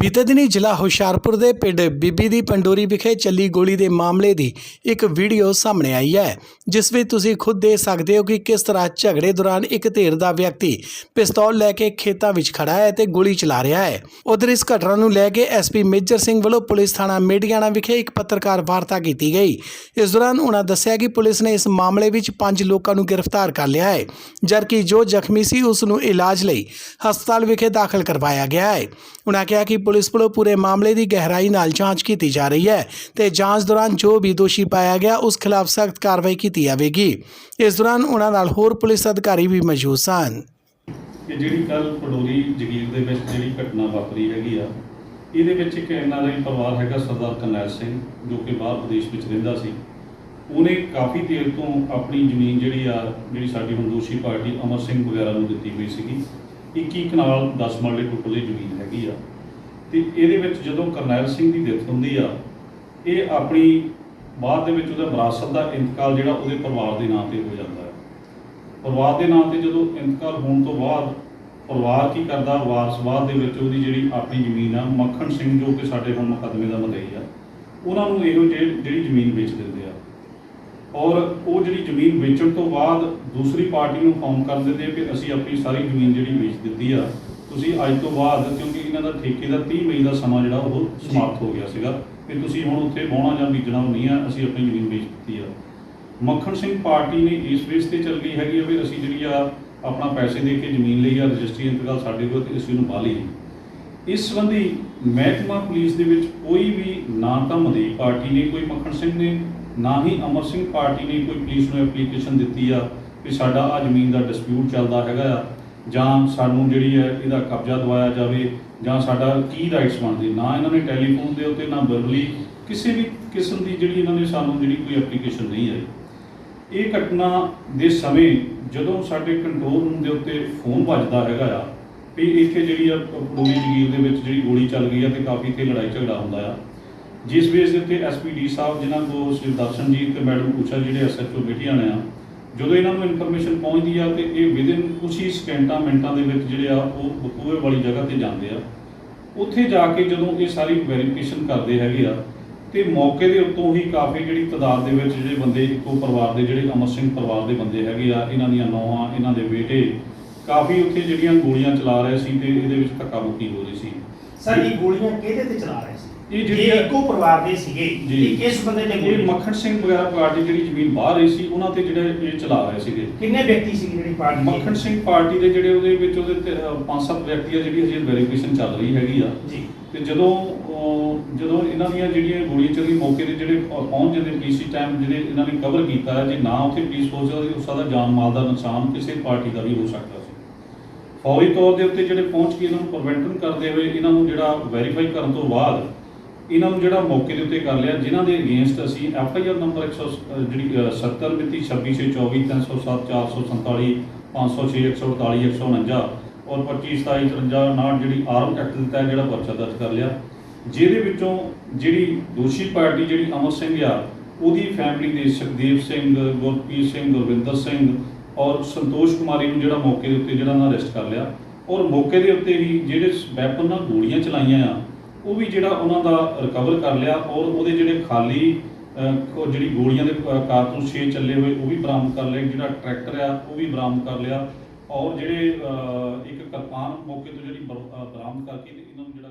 ਬੀਤੇ ਦਿਨੀ ਜ਼ਿਲ੍ਹਾ ਹੁਸ਼ਿਆਰਪੁਰ ਦੇ ਪਿੰਡ ਬੀਬੀ ਦੀ ਪੰਡੋਰੀ ਵਿਖੇ ਚੱਲੀ ਗੋਲੀ ਦੇ ਮਾਮਲੇ ਦੀ ਇੱਕ ਵੀਡੀਓ ਸਾਹਮਣੇ ਆਈ ਹੈ, ਜਿਸ ਵਿੱਚ ਤੁਸੀਂ ਖੁਦ ਦੇਖ ਸਕਦੇ ਹੋ ਕਿ ਕਿਸ ਤਰ੍ਹਾਂ ਝਗੜੇ ਦੌਰਾਨ ਇੱਕ ਧਿਰ ਦਾ ਵਿਅਕਤੀ ਪਿਸਤੌਲ ਲੈ ਕੇ ਖੇਤਾਂ ਵਿੱਚ ਖੜਾ ਹੈ ਤੇ ਗੋਲੀ ਚਲਾ ਰਿਹਾ ਹੈ। ਉਧਰ ਇਸ ਘਟਨਾ ਨੂੰ ਲੈ ਕੇ ਐਸਪੀ ਮੇਜਰ ਸਿੰਘ ਵੱਲੋਂ ਪੁਲਿਸ ਥਾਣਾ ਮੇਡੀਆਣਾ ਵਿਖੇ ਇੱਕ ਪੱਤਰਕਾਰ ਵਾਰਤਾ ਕੀਤੀ ਗਈ। ਇਸ ਦੌਰਾਨ ਉਹਨਾਂ ਦੱਸਿਆ ਕਿ ਪੁਲਿਸ ਨੇ ਇਸ ਮਾਮਲੇ ਵਿੱਚ ਪੰਜ ਲੋਕਾਂ ਨੂੰ ਗ੍ਰਿਫਤਾਰ ਕਰ ਲਿਆ ਹੈ, ਜਦਕਿ ਜੋ ਜ਼ਖਮੀ ਸੀ ਉਸ ਨੂੰ ਇਲਾਜ ਲਈ ਹਸਪਤਾਲ ਵਿਖੇ ਦਾਖਲ ਕਰਵਾਇਆ ਗਿਆ ਹੈ। ਉਨ੍ਹਾਂ ਕਿਹਾ ਕਿ ਪੁਲਿਸ ਵੱਲੋਂ ਪੂਰੇ ਮਾਮਲੇ ਦੀ ਗਹਿਰਾਈ ਨਾਲ ਜਾਂਚ ਕੀਤੀ ਜਾ ਰਹੀ ਹੈ ਤੇ ਜਾਂਚ ਦੌਰਾਨ ਜੋ ਵੀ ਦੋਸ਼ੀ ਪਾਇਆ ਗਿਆ, ਉਸ ਖਿਲਾਫ ਸਖਤ ਕਾਰਵਾਈ ਕੀਤੀ ਜਾਵੇਗੀ। ਇਸ ਦੌਰਾਨ ਉਨ੍ਹਾਂ ਨਾਲ ਹੋਰ ਪੁਲਿਸ ਅਧਿਕਾਰੀ ਵੀ ਮੌਜੂਦ ਸਨ। ਕਿ ਜਿਹੜੀ ਕੱਲ ਪਡੋਰੀ ਜਗੀਰ ਦੇ ਵਿੱਚ ਜਿਹੜੀ ਘਟਨਾ ਵਾਪਰੀ ਹੈਗੀ ਆ, ਇਹਦੇ ਵਿੱਚ ਇੱਕ ਐਨਆਰਆਈ ਪਰਿਵਾਰ ਹੈਗਾ ਸਰਦਾਰ ਕਰਨੈਲ ਸਿੰਘ, ਜੋ ਕਿ ਬਾਹਰ ਵਿਦੇਸ਼ ਵਿੱਚ ਰਹਿੰਦਾ ਸੀ। ਉਹਨੇ ਕਾਫੀ ਦੇਰ ਤੋਂ ਆਪਣੀ ਜ਼ਮੀਨ ਜਿਹੜੀ ਆ, ਜਿਹੜੀ ਸਾਡੀ ਹੁਣ ਦੋਸ਼ੀ ਪਾਰਟੀ ਅਮਰ ਸਿੰਘ ਵਗੈਰਾ ਨੂੰ ਦਿੱਤੀ ਹੋਈ ਸੀਗੀ 21 ਕਨਾਲ 10 ਮਰਲੇ ਟੋਟਲ ਜ਼ਮੀਨ ਹੈਗੀ। ਤੇ ਇਹਦੇ ਵਿੱਚ ਜਦੋਂ ਕਰਨੈਲ ਸਿੰਘ ਦੀ ਡੈਥ ਹੁੰਦੀ ਆ, ਇਹ ਆਪਣੀ ਬਾਅਦ ਦੇ ਵਿੱਚ ਉਹਦਾ ਵਿਰਾਸਤ ਦਾ ਇੰਤਕਾਲ ਜਿਹੜਾ ਉਹਦੇ ਪਰਿਵਾਰ ਦੇ ਨਾਂ ਤੇ ਹੋ ਜਾਂਦਾ ਹੈ। ਪਰਿਵਾਰ ਦੇ ਨਾਂ ਤੇ ਜਦੋਂ ਇੰਤਕਾਲ ਹੋਣ ਤੋਂ ਬਾਅਦ ਪਰਿਵਾਰ ਕੀ ਕਰਦਾ ਵਾਰਸਵਾਦ ਦੇ ਵਿੱਚ ਉਹਦੀ ਜਿਹੜੀ ਆਪਣੀ ਜ਼ਮੀਨ ਆ, ਮੱਖਣ ਸਿੰਘ ਜੋ ਕਿ ਸਾਡੇ ਹੁਣ ਮੁਕੱਦਮੇ ਦਾ ਮਦਈ ਆ, ਉਹਨਾਂ ਨੂੰ ਇਹੋ ਜਿਹੀ ਜਿਹੜੀ ਜ਼ਮੀਨ ਵੇਚ ਦਿੰਦੇ ਆ। ਔਰ ਉਹ ਜਿਹੜੀ ਜ਼ਮੀਨ ਵੇਚਣ ਤੋਂ ਬਾਅਦ ਦੂਸਰੀ ਪਾਰਟੀ ਨੂੰ ਫੋਨ ਕਰ ਦਿੰਦੇ ਆ ਕਿ ਅਸੀਂ ਆਪਣੀ ਸਾਰੀ ਜ਼ਮੀਨ ਜਿਹੜੀ ਵੇਚ ਦਿੱਤੀ ਆ ਤੁਸੀਂ ਅੱਜ ਤੋਂ ਬਾਅਦ ਕਿਉਂਕਿ ਇਹਨਾਂ ਦਾ ਠੇਕੇ ਦਾ 30 ਮਈ ਦਾ ਸਮਾਂ ਜਿਹੜਾ ਉਹ ਸਮਾਪਤ ਹੋ ਗਿਆ ਸੀਗਾ ਕਿ ਤੁਸੀਂ ਹੁਣ ਉੱਥੇ ਵਾਹੁਣਾ ਜਾਂ ਬੀਜਣਾ ਨਹੀਂ ਆ ਅਸੀਂ ਆਪਣੀ ਜ਼ਮੀਨ ਵੇਚ ਦਿੱਤੀ ਆ। ਮੱਖਣ ਸਿੰਘ ਪਾਰਟੀ ਨੇ ਇਸ ਬੇਸ ਤੇ ਚੱਲ ਗਈ ਹੈਗੀ ਆ ਵੀ ਅਸੀਂ ਜਿਹੜੀ ਆ ਆਪਣਾ ਪੈਸੇ ਦੇ ਕੇ ਜ਼ਮੀਨ ਲਈ ਆ ਰਜਿਸਟਰੀ ਇੰਤਕਾਲ ਸਾਡੇ ਕੋਲ ਤੇ ਅਸੀਂ ਉਹਨੂੰ ਲਈ ਇਸ ਸੰਬੰਧੀ ਮਹਿਕਮਾ ਪੁਲਿਸ ਦੇ ਵਿੱਚ ਕੋਈ ਵੀ ਨਾ ਤਾਂ ਮਦਈ ਪਾਰਟੀ ਨੇ ਕੋਈ ਮੱਖਣ ਸਿੰਘ ਨੇ ਨਾ ਹੀ ਅਮਰ ਸਿੰਘ ਪਾਰਟੀ ਨੇ ਕੋਈ ਪੁਲਿਸ ਨੂੰ ਐਪਲੀਕੇਸ਼ਨ ਦਿੱਤੀ ਆ ਵੀ ਸਾਡਾ ਆ ਜ਼ਮੀਨ ਦਾ ਡਿਸਪਿਊਟ ਚੱਲਦਾ ਹੈਗਾ ਆ। ਜਾਂ ਸਾਨੂੰ ਜਿਹੜੀ ਹੈ ਇਹਦਾ ਕਬਜ਼ਾ ਦਵਾਇਆ ਜਾਵੇ ਜਾਂ ਸਾਡਾ ਕੀ ਰਾਈਟਸ ਬਣਦੇ, ਨਾ ਇਹਨਾਂ ਨੇ ਟੈਲੀਫੋਨ ਦੇ ਉੱਤੇ, ਨਾ ਵਰਬਲੀ ਕਿਸੇ ਵੀ ਕਿਸਮ ਦੀ ਜਿਹੜੀ ਇਹਨਾਂ ਨੇ ਸਾਨੂੰ ਜਿਹੜੀ ਕੋਈ ਐਪਲੀਕੇਸ਼ਨ ਨਹੀਂ ਆਈ। ਇਹ ਘਟਨਾ ਦੇ ਸਮੇਂ ਜਦੋਂ ਸਾਡੇ ਕੰਟਰੋਲ ਰੂਮ ਦੇ ਉੱਤੇ ਫੋਨ ਵੱਜਦਾ ਹੈਗਾ ਆ, ਵੀ ਇੱਥੇ ਜਿਹੜੀ ਆ ਪਡੋਰੀ ਜਗੀਰ ਦੇ ਵਿੱਚ ਜਿਹੜੀ ਗੋਲੀ ਚੱਲ ਗਈ ਆ ਤੇ ਕਾਫੀ ਇੱਥੇ ਲੜਾਈ ਝਗੜਾ ਹੁੰਦਾ ਆ। ਜਿਸ ਬੇਸ ਦੇ ਉੱਤੇ ਐਸਪੀਡੀ ਸਾਹਿਬ, ਜਿਨ੍ਹਾਂ ਕੋਲ ਸ਼੍ਰੀ ਦਰਸ਼ਨਜੀਤ ਤੇ ਮੈਡਮ ਪੁੱਛਾ ਜਿਹੜੇ ਐਸਐਚਓ ਬੇਟੀਆਂ ਨੇ ਆ ਜਦੋਂ ਇਹਨਾਂ ਨੂੰ ਇਨਫੋਰਮੇਸ਼ਨ ਪਹੁੰਚਦੀ ਆ ਤੇ ਇਹ ਵਿਦਿਨ ਕੁਝ ਹੀ ਸਕਿੰਟਾਂ, ਮਿੰਟਾਂ ਦੇ ਵਿੱਚ ਜਿਹੜੇ ਆ ਉਹ ਬਕੂਏ ਵਾਲੀ ਜਗ੍ਹਾ ਤੇ ਜਾਂਦੇ ਆ। ਉੱਥੇ ਜਾ ਕੇ ਜਦੋਂ ਇਹ ਸਾਰੀ ਵੈਰੀਫਿਕੇਸ਼ਨ ਕਰਦੇ ਹੈਗੇ ਆ, ਤੇ ਮੌਕੇ ਦੇ ਉੱਤੋਂ ਹੀ ਕਾਫੀ ਜਿਹੜੀ ਤਾਦਾਦ ਦੇ ਵਿੱਚ ਜਿਹੜੇ ਬੰਦੇ ਇੱਕੋ ਪਰਿਵਾਰ ਦੇ, ਜਿਹੜੇ ਅਮਰ ਸਿੰਘ ਪਰਿਵਾਰ ਦੇ ਬੰਦੇ ਹੈਗੇ ਆ, ਇਹਨਾਂ ਦੀਆਂ ਨੌਹਾਂ ਇਹਨਾਂ ਦੇ ਬੇਟੇ, ਕਾਫੀ ਉੱਥੇ ਜਿਹੜੀਆਂ ਗੋਲੀਆਂ ਚਲਾ ਰਹੇ ਸੀ ਤੇ ਇਹਦੇ ਵਿੱਚ ਧੱਕਾ ਮੁੱਕੀ ਹੋ ਰਹੀ ਸੀ। ਸਰ, ਇਹ ਗੋਲੀਆਂ ਕਿਹਦੇ ਤੇ ਚਲਾ ਰਹੇ ਸੀ? ਇਹ ਇਹ ਜਿਹੜੀ ਇੱਕੋ ਪਰਿਵਾਰ ਦੇ ਸੀਗੇ। ਜੀ। ਇਹ ਕਿਸ ਬੰਦੇ ਤੇ ਇਹ ਗੋਲੀ ਮੱਖਣ ਸਿੰਘ ਵਗੈਰਾ ਪਾਰਟੀ ਜਿਹੜੀ ਜ਼ਮੀਨ ਬਾਹਰ ਰਹੀ ਸੀ ਉਹਨਾਂ ਤੇ ਜਿਹੜੇ ਇਹ ਚਲਾ ਰਹੇ ਸੀਗੇ। ਕਿੰਨੇ ਵਿਅਕਤੀ ਸੀ ਜਿਹੜੀ ਪਾਰਟੀ ਦੇ? ਮੱਖਣ ਸਿੰਘ ਪਾਰਟੀ ਦੇ ਜਿਹੜੇ ਉਹਦੇ ਵਿੱਚ ਉਹਦੇ ਤੇ, ਅ, ਪੰਜ ਸੱਤ ਵਿਅਕਤੀ ਆ ਜਿਹੜੀ ਹਜੇ ਵੈਰੀਫਿਕੇਸ਼ਨ ਚੱਲ ਰਹੀ ਹੈਗੀ ਆ। ਜੀ। ਤੇ ਜਦੋਂ ਅਹ, ਜਦੋਂ ਇਹਨਾਂ ਦੀਆਂ ਜਿਹੜੀਆਂ ਗੋਲੀਆਂ ਚੱਲੀ ਮੌਕੇ ਤੇ ਜਿਹੜੇ ਅਹ, ਪਹੁੰਚ ਜਾਂਦੇ ਪੀਸੀ ਟਾਈਮ ਜਿਹੜੇ ਇਹਨਾਂ ਨੇ ਕਵਰ ਕੀਤਾ ਹੈ ਜੇ ਨਾ ਉੱਥੇ ਪੁਲਿਸ ਫੋਰਸ ਹੋਵੇ ਉਸ ਦਾ ਜਾਨ ਮਾਲ ਦਾ ਨੁਕਸਾਨ ਕਿਸੇ ਪਾਰਟੀ ਦਾ ਵੀ ਹੋ ਸਕਦਾ ਸੀ। ਫੌਰੀ ਤੌਰ ਦੇ ਉੱਤੇ ਜਿਹੜੇ ਪਹੁੰਚ ਕੇ ਇਹਨਾਂ ਨੂੰ ਪ੍ਰੀਵੈਂਟਨ ਕਰਦੇ ਹੋਏ ਇਹਨਾਂ ਨੂੰ ਜਿਹੜਾ ਵੈਰੀਫਾਈ ਕਰਨ ਤੋਂ ਬਾਅਦ ਇਹਨਾਂ ਨੂੰ ਜਿਹੜਾ ਮੌਕੇ ਦੇ ਉੱਤੇ ਕਰ ਲਿਆ ਜਿਨ੍ਹਾਂ ਦੇ ਅਗੇਂਸਟ ਅਸੀਂ ਐਫ ਆਈ ਆਰ ਨੰਬਰ 100 ਅਹ, ਜਿਹੜੀ ਅਹ, 70 ਮਿਤੀ 2624 307 447 506 148 149 ਔਰ 25 27 53 59 ਜਿਹੜੀ ਆਰਮ ਐਕਟ ਦੇ ਤਹਿਤ ਜਿਹੜਾ ਪਰਚਾ ਦਰਜ ਕਰ ਲਿਆ ਜਿਹਦੇ ਵਿੱਚੋਂ ਜਿਹੜੀ ਦੋਸ਼ੀ ਪਾਰਟੀ ਜਿਹੜੀ ਅਮਰ ਸਿੰਘ ਆ ਉਹਦੀ ਫੈਮਿਲੀ ਦੇ ਸੁਖਦੇਵ ਸਿੰਘ ਗੁਰਪ੍ਰੀਤ ਸਿੰਘ ਗੁਰਵਿੰਦਰ ਸਿੰਘ ਔਰ ਸੰਤੋਸ਼ ਕੁਮਾਰੀ ਨੂੰ ਜਿਹੜਾ ਮੌਕੇ ਦੇ ਉੱਤੇ ਜਿਹੜਾ ਉਹਨਾਂ ਅਰੈਸਟ ਕਰ ਲਿਆ ਔਰ ਮੌਕੇ ਦੇ ਉੱਤੇ ਹੀ ਜਿਹੜੇ ਵੈਪਨ ਨਾਲ ਗੋਲੀਆਂ ਚਲਾਈਆਂ ਆ ਉਹ ਵੀ ਜਿਹੜਾ ਉਹਨਾਂ ਦਾ ਰਿਕਵਰ ਕਰ ਲਿਆ ਔਰ ਉਹਦੇ ਜਿਹੜੇ ਖਾਲੀ ਉਹ ਜਿਹੜੀ ਗੋਲੀਆਂ ਦੇ ਅਹ, ਕਾਰਤੂਸ ਛੇ ਚੱਲੇ ਹੋਏ ਉਹ ਵੀ ਬਰਾਮਦ ਕਰ ਲਏ ਜਿਹੜਾ ਟਰੈਕਟਰ ਆ ਉਹ ਵੀ ਬਰਾਮਦ ਕਰ ਲਿਆ ਔਰ ਜਿਹੜੇ ਅਹ, ਇੱਕ ਕਿਰਪਾਨ ਮੌਕੇ ਤੋਂ ਜਿਹੜੀ ਬਰਾਮਦ ਕਰਕੇ ਇਹਨਾਂ ਨੂੰ ਜਿਹੜਾ